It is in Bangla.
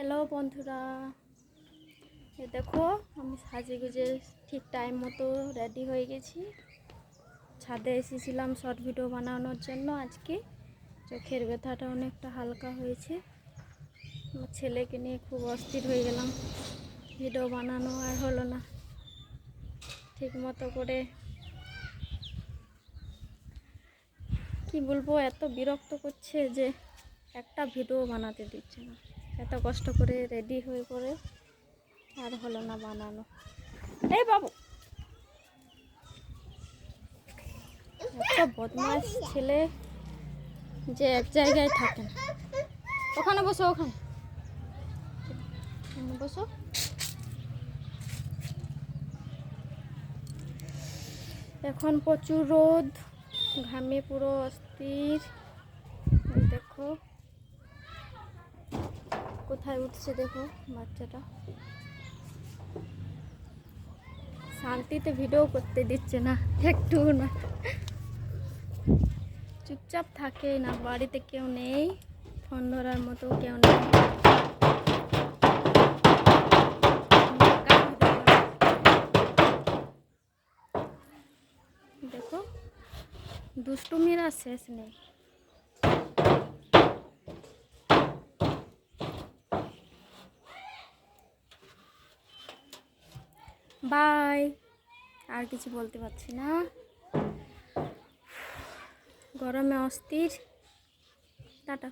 হ্যালো বন্ধুরা। দেখো, আমি সাজে গুজে ঠিক টাইম মতো রেডি হয়ে গেছি। ছাদে এসেছিলাম শর্ট ভিডিও বানানোর জন্য আজকে। চোখের ব্যথাটা অনেকটা হালকা হয়েছে। আমার ছেলেকে নিয়ে খুব অস্থির হয়ে গেলাম। ভিডিও বানানো আর হলো না। ঠিক মতো করে কি বলব, এত বিরক্ত করছে যে একটা ভিডিও বানাতে দিচ্ছে না। এত কষ্ট করে রেডি হয়ে পড়ে, আর হলো না বানানো। এই বাবু! এত বদমাস ছেলে যে এক জায়গায় থাকে না। ওখানে বসো ওখানে। বসো। এখন প্রচুর রোদ, ঘামে পুরো অস্থির এই দেখো কোথায় উঠছে দেখো বাচ্চাটা। শান্তিতে ভিডিও করতে দিচ্ছে না, একটু না। চুপচাপ থাকে না, বাড়িতে কেউ নেই ফোন ধরার মতো কেউ নেই। দেখো, দুষ্টুমিরা শেষ নেই। বাই। আর কিছু বলতে পারছি না। গরমে অস্থির। টাটা।